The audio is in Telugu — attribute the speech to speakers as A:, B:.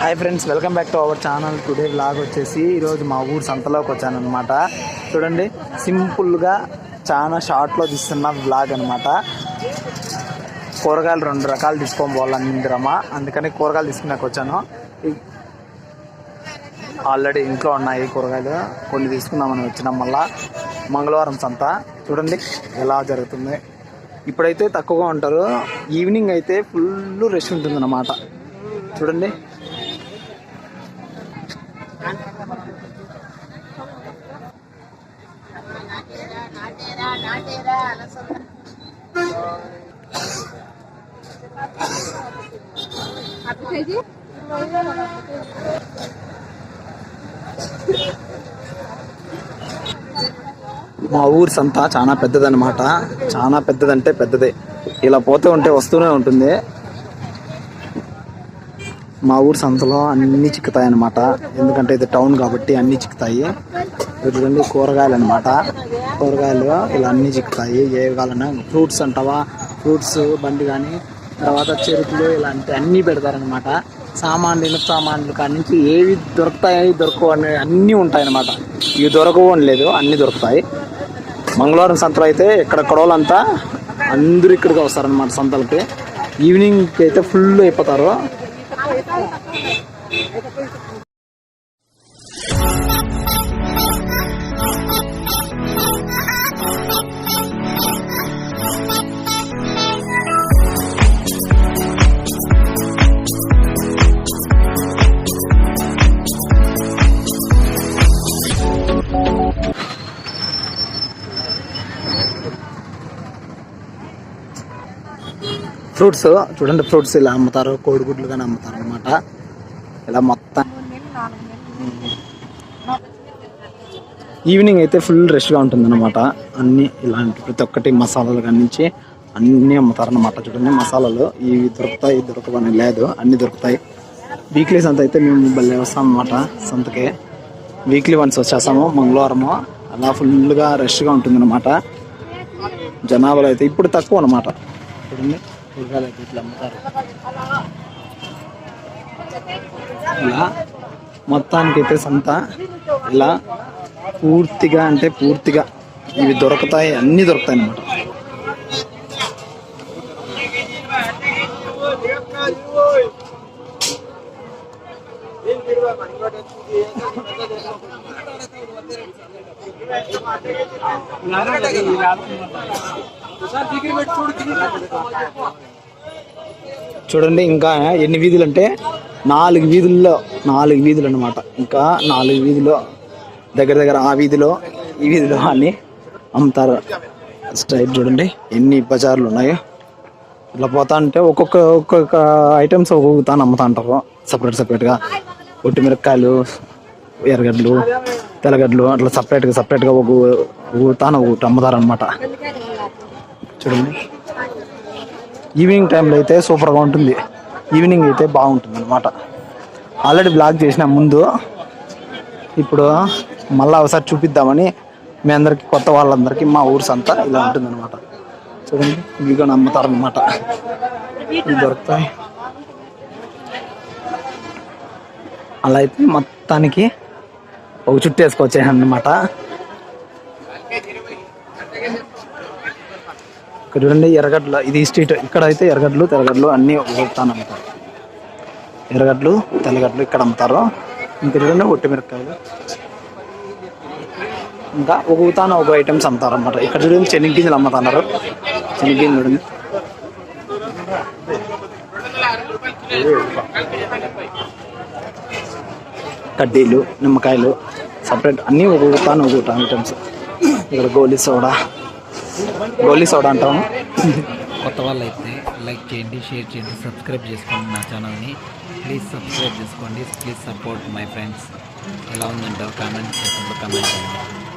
A: Hi friends welcome back to our channel today vlog వచ్చేసి ఈరోజు మా ఊరు సంతలోకి వచ్చాను అనమాట చూడండి సింపుల్గా చాలా షార్ట్లో తీస్తున్న బ్లాగ్ అనమాట కూరగాయలు రెండు రకాలు తీసుకొని పోవాలనిందిరమ్మా. అందుకని కూరగాయలు తీసుకున్నాక వచ్చాను. ఆల్రెడీ ఇంట్లో ఉన్నాయి కూరగాయలు. కొన్ని తీసుకుందామని వచ్చినాం మళ్ళా. మంగళవారం సంత. చూడండి ఎలా జరుగుతుంది. ఇప్పుడైతే తక్కువగా ఉంటారు. ఈవినింగ్ అయితే ఫుల్ రష్ ఉంటుంది అన్నమాట చూడండి మా ఊరు సంత చాలా పెద్దదన్నమాట. చాలా పెద్దదంటే పెద్దదే. ఇలా పోతూ ఉంటే వస్తూనే ఉంటుంది. మా ఊరు సంతలో అన్నీ చిక్కుతాయి అన్నమాట ఎందుకంటే ఇది టౌన్ కాబట్టి అన్నీ చిక్కుతాయి. ఇది కూరగాయలు అనమాట కూరగాయలు ఇలా అన్ని చిక్కుతాయి ఏ కావాలన్నా ఫ్రూట్స్ అంటావా? ఫ్రూట్స్ బండి కానీ తర్వాత చెరుకులు ఇలాంటి అన్నీ పెడతారనమాట సామాన్లు ఇనుప సామాన్లు కాడి నుంచి ఏవి దొరుకుతాయి దొరకవు అనే అన్నీ ఉంటాయన్నమాట. ఇవి దొరకవు అని లేదు అన్నీ దొరుకుతాయి. మంగళవారం సంతలో అయితే ఎక్కడెక్కడ వాళ్ళంతా అందరూ ఇక్కడికి వస్తారనమాట సంతలకి. ఈవినింగ్కి అయితే ఫుల్ అయిపోతారు. ఫ్రూట్స్ చూడండి ఫ్రూట్స్ ఇలా అమ్ముతారు కోడిగుడ్లు కానీ అమ్ముతారు అనమాట ఇలా మొత్తం ఈవినింగ్ అయితే ఫుల్ రష్గా ఉంటుంది అనమాట అన్ని ఇలాంటి ప్రతి ఒక్కటి మసాలాలు కానించి అన్నీ అమ్ముతారన్నమాట. చూడండి మసాలాలు ఇవి దొరుకుతాయి దొరకవని లేదు అన్ని దొరుకుతాయి. వీక్లీ సంత అయితే మేము బల్లే వస్తాం అనమాట సంతకి. వీక్లీ వన్స్ వచ్చేస్తాము మంగళవారము. అలా ఫుల్గా రష్గా ఉంటుంది అనమాట జనాభాలో అయితే ఇప్పుడు తక్కువ అనమాట చూడండి. కూరగాయలు అయితే ఇట్లా అమ్ముతారు. ఇలా మొత్తానికి అయితే సంత ఇలా పూర్తిగా అంటే పూర్తిగా ఇవి దొరుకుతాయి అన్నీ దొరుకుతాయి అన్నమాట. చూడండి ఇంకా ఎన్ని వీధులు అంటే నాలుగు వీధుల్లో నాలుగు వీధులు అనమాట ఇంకా నాలుగు వీధిలో దగ్గర దగ్గర ఆ వీధిలో ఈ వీధిలో అని అమ్ముతారు. స్ట్రైట్ చూడండి ఎన్ని బజార్లు ఉన్నాయో. ఇట్లా పోతా అంటే ఒక్కొక్క ఒక్కొక్క ఐటమ్స్ ఒక్కొక్క తాను అమ్ముతా అంటారు సపరేట్ సపరేట్గా ఒట్టి మిరపకాయలు ఎర్రగడ్డలు తెల్లగడ్డలు అట్లా సపరేట్గా సపరేట్గా ఒక ఒక తాను ఒకటి అమ్ముతారనమాట చూడండి. ఈవినింగ్ టైంలో అయితే సూపర్గా ఉంటుంది. ఈవినింగ్ అయితే బాగుంటుంది అనమాట ఆల్రెడీ బ్లాగ్ చేసిన ముందు ఇప్పుడు మళ్ళీ ఒకసారి చూపిద్దామని మీ అందరికీ కొత్త వాళ్ళందరికీ మా ఊరు అంతా ఇలా ఉంటుంది అనమాట చూడండి ఇవి కూడా అమ్ముతారనమాట ఇవి దొరుకుతాయి. అలా అయితే మొత్తానికి ఒక చుట్టూ అన్నమాట ఇక్కడ చూడండి ఎర్రగడ్డలు. ఇది స్ట్రీట్. ఇక్కడ అయితే ఎర్రగడ్డలు తెల్లగడ్డలు అన్నీ ఒకతాను అమ్ముతారు ఎర్రగడ్డలు తెల్లగడ్డలు ఇక్కడ అమ్ముతారు. ఇంకా చూడండి ఒట్టిమిరపకాయలు. ఇంకా ఒక తాను ఒక ఐటమ్స్ అమ్ముతారు అన్నమాట ఇక్కడ చూడండి శనగ గింజలు అమ్ముతున్నారు. శనగ చూడండి. కడ్డీలు నిమ్మకాయలు సపరేట్ అన్నీ ఒక ఊతాను ఒక ఐటమ్స్. ఇక్కడ గోలీ సోడా గోలీ సోడా అంటాము
B: కొత్త వాళ్ళు అయితే లైక్ చేయండి షేర్ చేయండి సబ్స్క్రైబ్ చేసుకోండి నా ఛానల్ని. ప్లీజ్ సబ్స్క్రైబ్ చేసుకోండి. ప్లీజ్ సపోర్ట్ మై ఫ్రెండ్స్ ఎలా ఉందంటే కామెంట్ సెక్షన్లో కామెంట్ చేయండి.